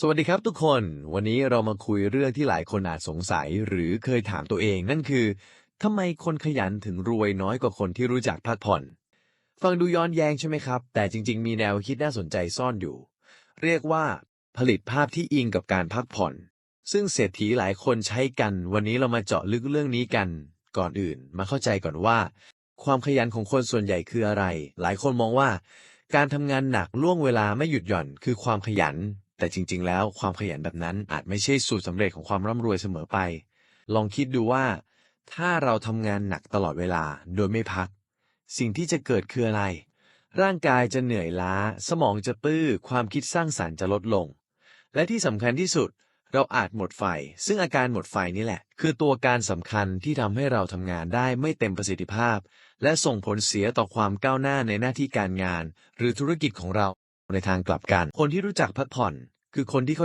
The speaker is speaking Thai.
สวัสดีครับทุกคน วันนี้เรามาคุยเรื่องที่หลายคนอาจสงสัยหรือเคยถามตัวเอง นั่นคือทำไมคนขยันถึงรวยน้อยกว่าคนที่รู้จักพักผ่อน ฟังดูย้อนแย้งใช่ไหมครับ แต่จริง ๆ มีแนวคิดน่าสนใจซ่อนอยู่ เรียกว่าผลิตภาพที่อิงกับการพักผ่อน ซึ่งเศรษฐีหลายคนใช้กัน วันนี้เรามาเจาะลึกเรื่องนี้กัน ก่อนอื่น มาเข้าใจก่อนว่า ความขยันของคนส่วนใหญ่คืออะไร หลายคนมองว่า การทำงานหนักล่วงเวลาไม่หยุดหย่อนคือความขยัน แต่จริง ๆ แล้วความขยันแบบนั้นอาจไม่ใช่สูตรสำเร็จของความร่ำรวยเสมอไป ลองคิดดูว่า ถ้าเราทำงานหนักตลอดเวลาโดยไม่พัก สิ่งที่จะเกิดคืออะไร ร่างกายจะเหนื่อยล้า สมองจะตื้อ ความคิดสร้างสรรค์จะลดลง และที่สำคัญที่สุด เราอาจหมดไฟ ซึ่งอาการหมดไฟนี่แหละ คือตัวการสำคัญที่ทำให้เราทำงานได้ไม่เต็มประสิทธิภาพ และส่งผลเสียต่อความก้าวหน้าในหน้าที่การงาน หรือธุรกิจของเรา ในทางกลับกัน คนที่รู้จักพักผ่อน คือคนที่เข้า